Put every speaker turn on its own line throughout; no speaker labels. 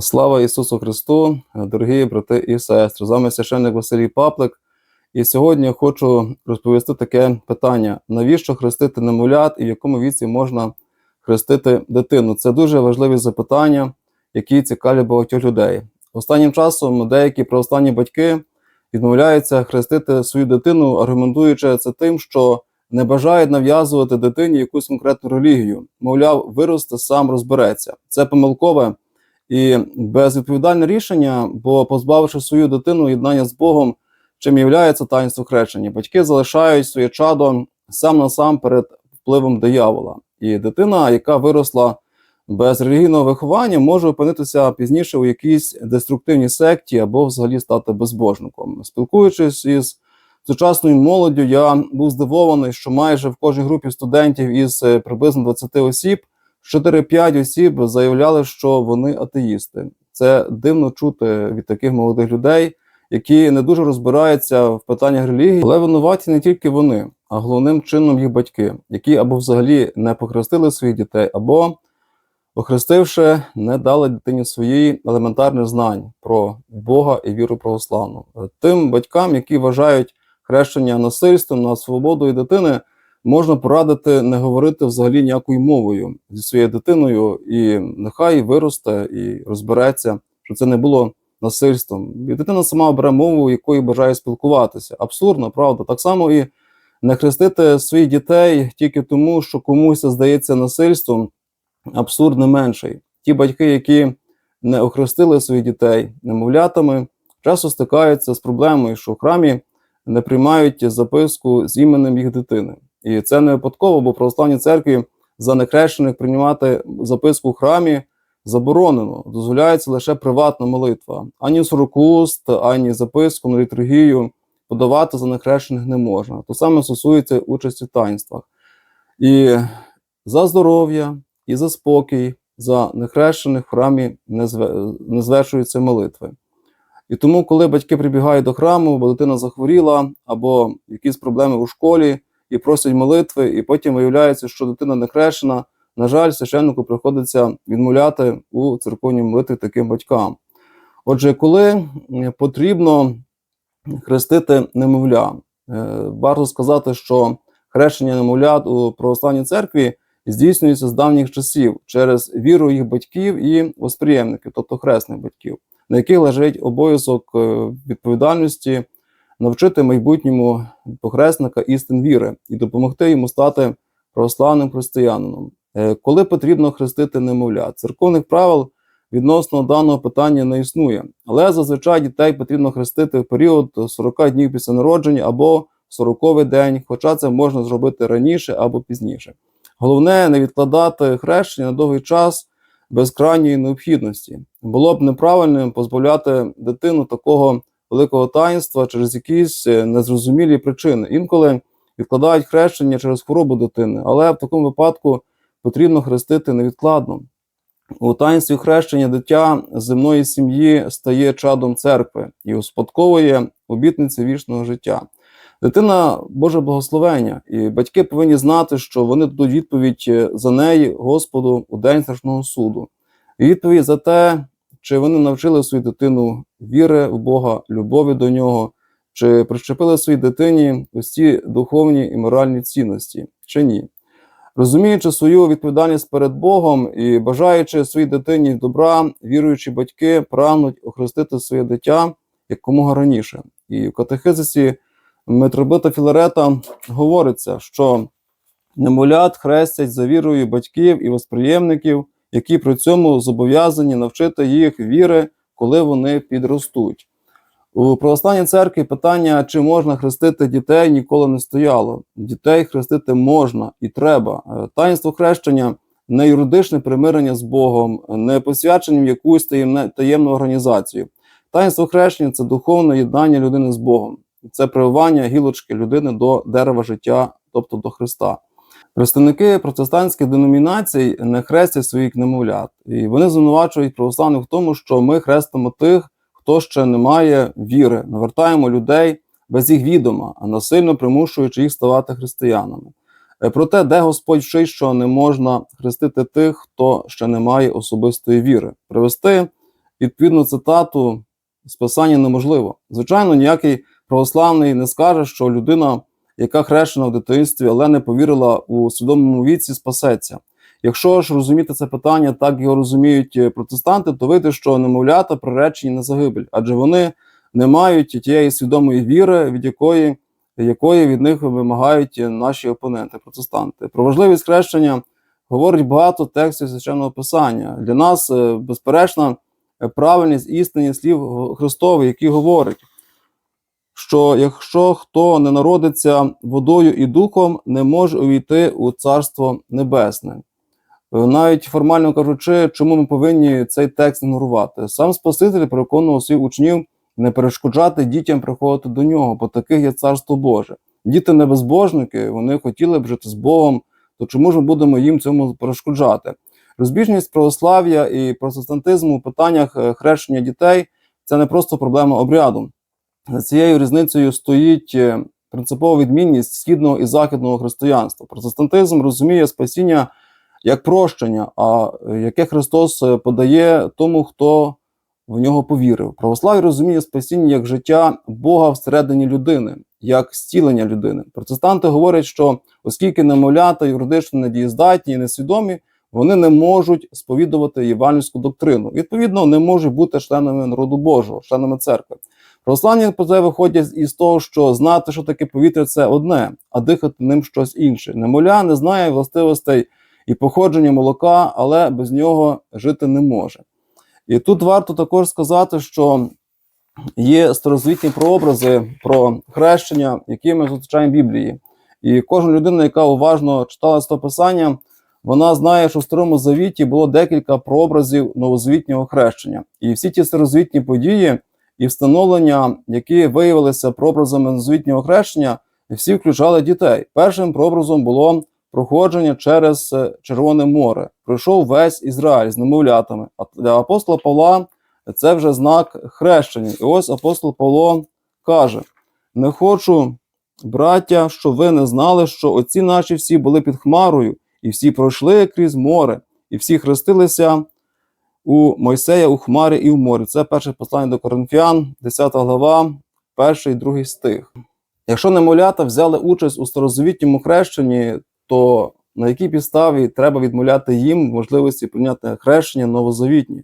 Слава Ісусу Христу, дорогі брати і сестри! З вами священник Василій Паплик. І сьогодні я хочу розповісти таке питання: навіщо хрестити немовлят і в якому віці можна хрестити дитину? Це дуже важливі запитання, які цікавлять багатьох людей. Останнім часом деякі православні батьки відмовляються хрестити свою дитину, аргументуючи це тим, що не бажають нав'язувати дитині якусь конкретну релігію. Мовляв, виросте, сам розбереться. Це помилкове і безвідповідальне рішення, бо позбавивши свою дитину єднання з Богом, чим є таїнство хрещення, батьки залишають своє чадо сам на сам перед впливом диявола. І дитина, яка виросла без релігійного виховання, може опинитися пізніше у якійсь деструктивній секті або взагалі стати безбожником. Спілкуючись із сучасною молоддю, я був здивований, що майже в кожній групі студентів із приблизно 20 осіб 4-5 осіб заявляли, що вони атеїсти. Це дивно чути від таких молодих людей, які не дуже розбираються в питаннях релігії, але винуваті не тільки вони, а головним чином їх батьки, які або взагалі не похрестили своїх дітей, або охрестивши, не дали дитині своїй елементарних знань про Бога і віру православну. Тим батькам, які вважають хрещення насильством на свободу і дитини можна порадити не говорити взагалі ніякою мовою зі своєю дитиною, і нехай виросте і розбереться, що це не було насильством. І дитина сама обере мову, якою бажає спілкуватися. Абсурдно, правда. Так само і не хрестити своїх дітей тільки тому, що комусь здається насильством, абсурд не менший. Ті батьки, які не охрестили своїх дітей немовлятами, часто стикаються з проблемою, що в храмі не приймають записку з іменем їх дитини. І це не випадково, бо православній церкві за нехрещених приймати записку в храмі заборонено. Дозволяється лише приватна молитва. Ані сорокуст, ані записку на літургію подавати за нехрещених не можна. То саме стосується участі в таїнствах. І за здоров'я, і за спокій, за нехрещених в храмі не, зве, не звершуються молитви. І тому, коли батьки прибігають до храму, бо дитина захворіла, або якісь проблеми у школі і просять молитви, і потім виявляється, що дитина не хрещена. На жаль, священнику приходиться відмовляти у церковній молитві таким батькам. Отже, коли потрібно хрестити немовля, е, варто сказати, що хрещення немовлят у православній церкві здійснюється з давніх часів через віру їх батьків і восприємників, тобто хресних батьків, на яких лежить обов'язок е, відповідальності навчити майбутньому похресника істин віри і допомогти йому стати православним християнином. Е, коли потрібно хрестити немовля, церковних правил відносно даного питання не існує, але зазвичай дітей потрібно хрестити в період 40 днів після народження або 40-й день, хоча це можна зробити раніше або пізніше. Головне не відкладати хрещення на довгий час без крайньої необхідності. Було б неправильним позбавляти дитину такого великого таїнства через якісь е, незрозумілі причини. Інколи відкладають хрещення через хворобу дитини, але в такому випадку потрібно хрестити невідкладно. У таїнстві хрещення дитя земної сім'ї стає чадом церкви і успадковує обітниці вічного життя. Дитина Боже благословення, і батьки повинні знати, що вони дадуть відповідь е, за неї Господу у день страшного суду. І відповідь за те, чи вони навчили свою дитину віри в Бога, любові до нього, чи прищепили своїй дитині ці духовні і моральні цінності, чи ні. Розуміючи свою відповідальність перед Богом і бажаючи своїй дитині добра, віруючі батьки прагнуть охрестити своє дитя якомога раніше. І в катехизисі митробита Філарета говориться, що немолят хрестять за вірою батьків і восприємників які при цьому зобов'язані навчити їх віри, коли вони підростуть. У православній церкві питання, чи можна хрестити дітей, ніколи не стояло. Дітей хрестити можна і треба. Е, таїнство хрещення не юридичне примирення з Богом, не посвячення в якусь таємну організацію. Таїнство хрещення це духовне єднання людини з Богом, це прививання гілочки людини до дерева життя, тобто до Христа. Представники протестантських деномінацій не хрестять своїх немовлят, і вони звинувачують православних в тому, що ми хрестимо тих, хто ще не має віри, навертаємо людей без їх відома, а насильно примушуючи їх ставати християнами. Е, проте, де Господь вчить, що не можна хрестити тих, хто ще не має особистої віри, привести відповідну цитату з писання неможливо. Звичайно, ніякий православний не скаже, що людина, яка хрещена в дитинстві, але не повірила у свідомому віці, спасеться. Якщо ж розуміти це питання, так його розуміють е, протестанти, то вийде, що немовлята приречені на загибель, адже вони не мають тієї свідомої віри, від якої, якої від них вимагають наші опоненти, протестанти. Про важливість хрещення говорить багато текстів священного писання. Для нас е, безперечна правильність істинні слів Христових, які говорять, що якщо хто не народиться водою і духом, не може увійти у Царство Небесне. Е, Навіть формально кажучи, чому ми повинні цей текст ігнорувати? Сам Спаситель переконував своїх учнів не перешкоджати дітям приходити до нього, бо таких є царство Боже. Діти не безбожники, вони хотіли б жити з Богом, то чому ж ми будемо їм цьому перешкоджати? Розбіжність православ'я і протестантизму у питаннях е, хрещення дітей це не просто проблема обряду. За цією різницею стоїть е, принципова відмінність східного і західного християнства. Протестантизм розуміє спасіння як прощення, а е, яке Христос е, подає тому, хто в нього повірив. Православ'я розуміє спасіння як життя Бога всередині людини, як зцілення людини. Протестанти говорять, що оскільки немовлята юридично недієздатні і несвідомі, вони не можуть сповідувати євангельську доктрину. Відповідно, не можуть бути членами народу Божого, членами церкви. Православні по це виходять із того, що знати, що таке повітря, це одне, а дихати ним щось інше. Немоля не знає властивостей і походження молока, але без нього жити не може. І тут варто також сказати, що є старозвітні прообрази про хрещення, які ми зустрічаємо в Біблії. І кожна людина, яка уважно читала це писання, вона знає, що в старому завіті було декілька прообразів новозвітнього хрещення. І всі ті старозвітні події і встановлення, які виявилися прообразами новозвітнього хрещення, всі включали дітей. Першим прообразом було проходження через е, Червоне море. Пройшов весь Ізраїль з немовлятами. А для апостола Павла це вже знак хрещення. І ось апостол Павло каже: не хочу, браття, щоб ви не знали, що отці наші всі були під хмарою, і всі пройшли крізь море, і всі хрестилися у Мойсея у хмарі і в морі. Це перше послання до Коринфян, 10 глава, перший і другий стих. Якщо немовлята взяли участь у старозавітньому хрещенні, то на якій підставі треба відмовляти їм можливості прийняти хрещення новозавітні?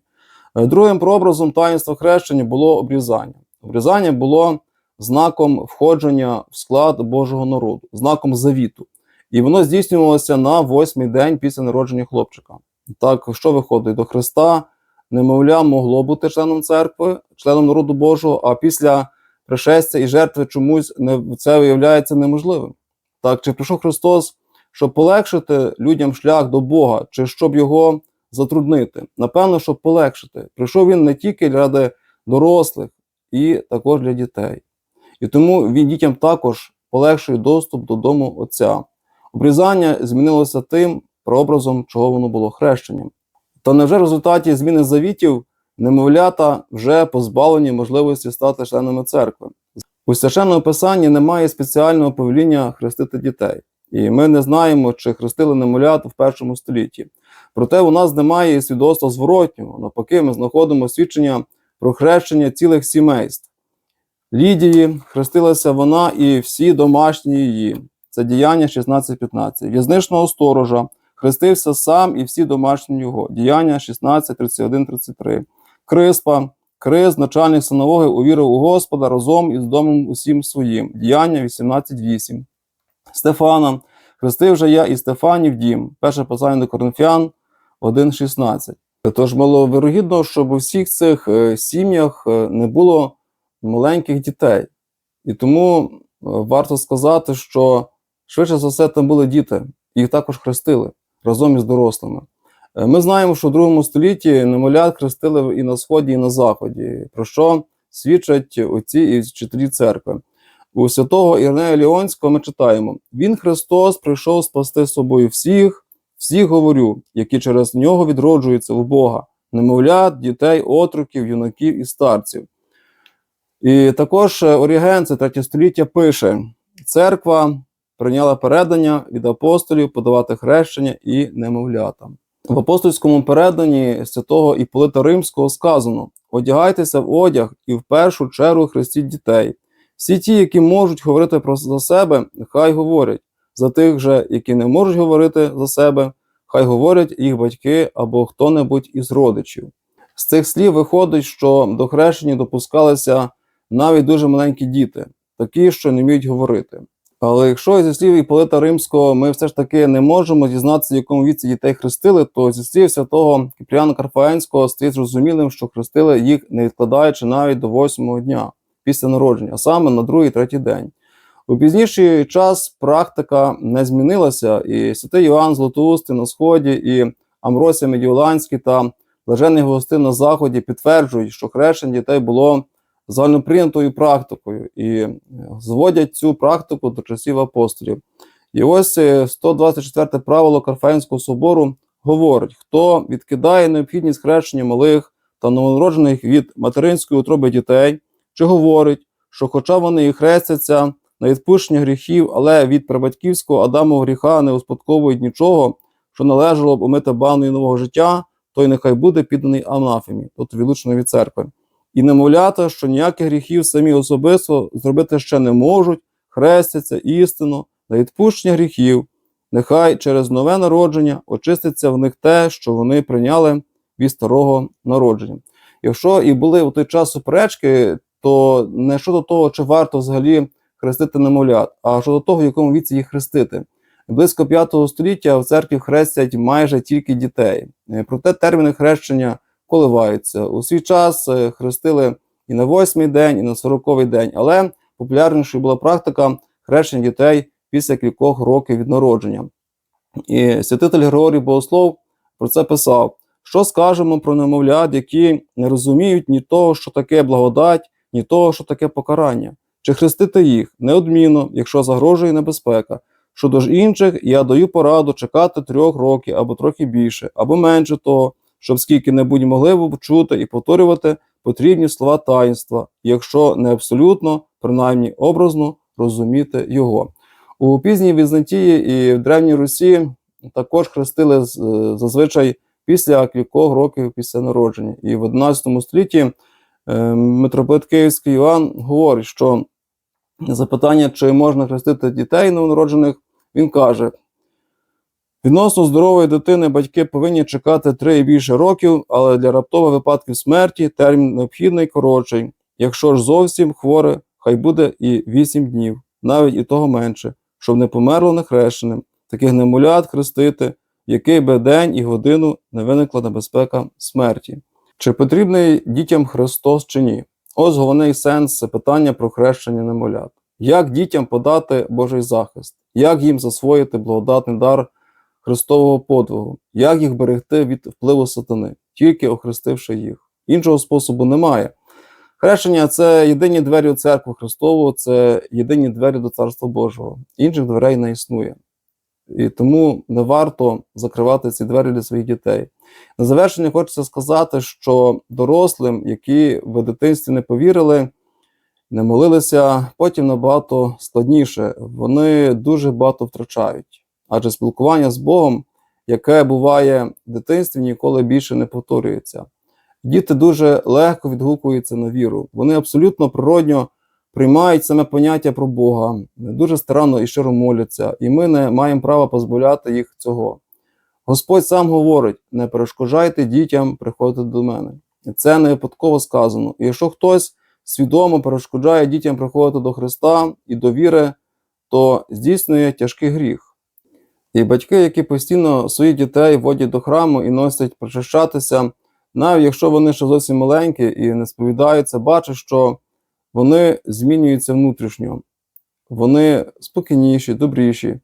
Е, Другим прообразом таїнства хрещення було обрізання. Обрізання було знаком входження в склад Божого народу, знаком завіту. І воно здійснювалося на восьмий день після народження хлопчика. Так, що виходить до Христа? Немовля могло бути членом церкви, членом народу Божого, а після пришестя і жертви чомусь не, це виявляється неможливим. Так, чи прийшов Христос, щоб полегшити людям шлях до Бога, чи щоб його затруднити? Напевно, щоб полегшити. Прийшов він не тільки ради дорослих, і також для дітей. І тому він дітям також полегшує доступ до дому Отця. Обрізання змінилося тим прообразом, чого воно було хрещенням. Та невже в результаті зміни завітів немовлята вже позбавлені можливості стати членами церкви? У священному писанні немає спеціального повеління хрестити дітей, і ми не знаємо, чи хрестили немовлят в першому столітті. Проте у нас немає свідоцтва зворотнього. Навпаки, ми знаходимо свідчення про хрещення цілих сімейств. Лідії хрестилася вона і всі домашні її. Це діяння 16.15. В'язничного сторожа хрестився сам і всі домашні його. Діяння 16, 31, 33. Криспа, Криз, начальник синагоги, увірив у Господа разом із домом усім своїм. Діяння 18.8. Стефана, хрестив же я і Стефанів дім. Перше послання до Коринфян 1.16. Тож маловирогідно, щоб у всіх цих е, сім'ях е, не було маленьких дітей. І тому е, варто сказати, що швидше за все там були діти, їх також хрестили разом із дорослими. Е, Ми знаємо, що в другому столітті немовлят хрестили і на сході, і на заході, про що свідчать отці і вчителі церкви. У святого Ірнея Ліонського ми читаємо: Він Христос прийшов спасти собою всіх, всіх говорю, які через нього відроджуються в Бога, немовлят, дітей, отроків, юнаків і старців. І також е, Оріген, це третє століття, пише: церква прийняла передання від апостолів подавати хрещення і немовлятам. В апостольському переданні святого Іполита Римського сказано: одягайтеся в одяг і в першу чергу хрестіть дітей. Всі ті, які можуть говорити про за себе, хай говорять. За тих же, які не можуть говорити за себе, хай говорять їх батьки або хто-небудь із родичів. З цих слів виходить, що до хрещення допускалися навіть дуже маленькі діти, такі, що не вміють говорити. Але якщо зі слів Іполита Римського ми все ж таки не можемо дізнатися, в якому віці дітей хрестили, то зі слів святого Кіпріана Карфаенського стає зрозумілим, що хрестили їх не відкладаючи навіть до восьмого дня після народження, а саме на другий третій день. У пізніший час практика не змінилася, і святий Йоанн Златоустий на сході, і Амросія Медіоланський та Блажений Гостин на заході підтверджують, що хрещення дітей було загальноприйнятою практикою і е, зводять цю практику до часів апостолів. І ось е, 124 правило Карфаїнського собору говорить: хто відкидає необхідність хрещення малих та новонароджених від материнської утроби дітей, чи говорить, що, хоча вони і хрестяться на відпущення гріхів, але від прабатьківського Адамового гріха не успадковують нічого, що належало б омити баною нового життя, той нехай буде підданий анафемі, тобто відлучений від церкви. І немовлята, що ніяких гріхів самі особисто зробити ще не можуть, хрестяться істинно на відпущення гріхів, нехай через нове народження очиститься в них те, що вони прийняли від старого народження. Якщо і були у той час суперечки, то не щодо того, чи варто взагалі хрестити немовлят, а щодо того, в якому віці їх хрестити. Близько 5 століття в церкві хрестять майже тільки дітей. Е, Проте терміни хрещення коливаються. У свій час е, хрестили і на восьмий день, і на сороковий день, але популярнішою була практика хрещення дітей після кількох років від народження. І святитель Григорій Богослов про це писав: що скажемо про немовлят, які не розуміють ні того, що таке благодать, ні того, що таке покарання, чи хрестити їх неодмінно, якщо загрожує небезпека. Щодо ж інших, я даю пораду чекати трьох років або трохи більше, або менше того, щоб скільки-небудь могли чути і повторювати потрібні слова таїнства, якщо не абсолютно, принаймні образно розуміти його. У пізній Візантії і в Древній Русі також хрестили е, зазвичай після кількох років після народження. І в 11 столітті е, митрополит Київський Іван говорить, що запитання, чи можна хрестити дітей новонароджених, він каже: відносно здорової дитини батьки повинні чекати 3 і більше років, але для раптових випадків смерті термін необхідний коротший. Якщо ж зовсім хворе, хай буде і 8 днів, навіть і того менше, щоб не померло нехрещеним. Таких немовлят хрестити, який би день і годину не виникла небезпека смерті. Чи потрібний дітям Христос чи ні? Ось головний сенс це питання про хрещення немовлят. Як дітям подати Божий захист? Як їм засвоїти благодатний дар Христового подвигу? Як їх берегти від впливу сатани, тільки охрестивши їх? Іншого способу немає. Хрещення це єдині двері у церкву Христову, це єдині двері до Царства Божого. Інших дверей не існує. І тому не варто закривати ці двері для своїх дітей. На завершення хочеться сказати, що дорослим, які в дитинстві не повірили, не молилися, потім набагато складніше. Вони дуже багато втрачають. Адже спілкування з Богом, яке буває в дитинстві, ніколи більше не повторюється. Діти дуже легко відгукуються на віру. Вони абсолютно природньо приймають саме поняття про Бога, дуже старанно і щиро моляться, і ми не маємо права позбавляти їх цього. Господь сам говорить: не перешкоджайте дітям приходити до мене. І це не випадково сказано. І якщо хтось свідомо перешкоджає дітям приходити до Христа і до віри, то здійснює тяжкий гріх. І батьки, які постійно своїх дітей водять до храму і носять причащатися, навіть якщо вони ще зовсім маленькі і не сповідаються, бачать, що вони змінюються внутрішньо, вони спокійніші, добріші.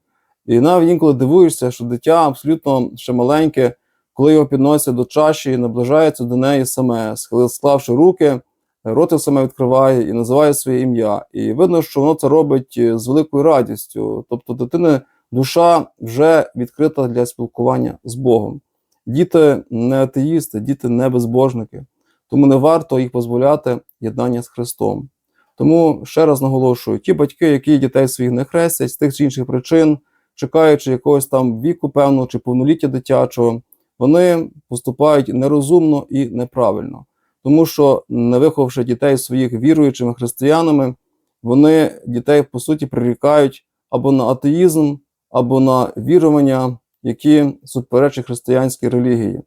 І навіть інколи дивуєшся, що дитя абсолютно ще маленьке, коли його підносять до чаші, і наближається до неї саме, склавши руки, роти саме відкриває і називає своє ім'я. І видно, що воно це робить е, з великою радістю. Тобто дитини душа вже відкрита для спілкування з Богом. Діти не атеїсти, діти не безбожники, тому не варто їх дозволяти єднання з Христом. Тому ще раз наголошую: ті батьки, які дітей своїх не хрестять з тих чи інших причин, чекаючи якогось там віку, певного чи повноліття дитячого, вони поступають нерозумно і неправильно, тому що, не виховавши дітей своїх віруючими християнами, вони дітей по суті прирікають або на атеїзм, або на вірування, які суперечать християнській релігії.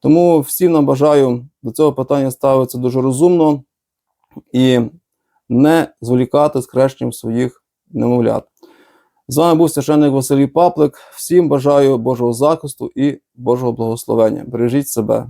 Тому всім нам бажаю до цього питання ставитися дуже розумно і не зволікати з хрещенням своїх немовлят. З вами був священник Василій Паплик. Всім бажаю Божого захисту і Божого благословення. Бережіть себе.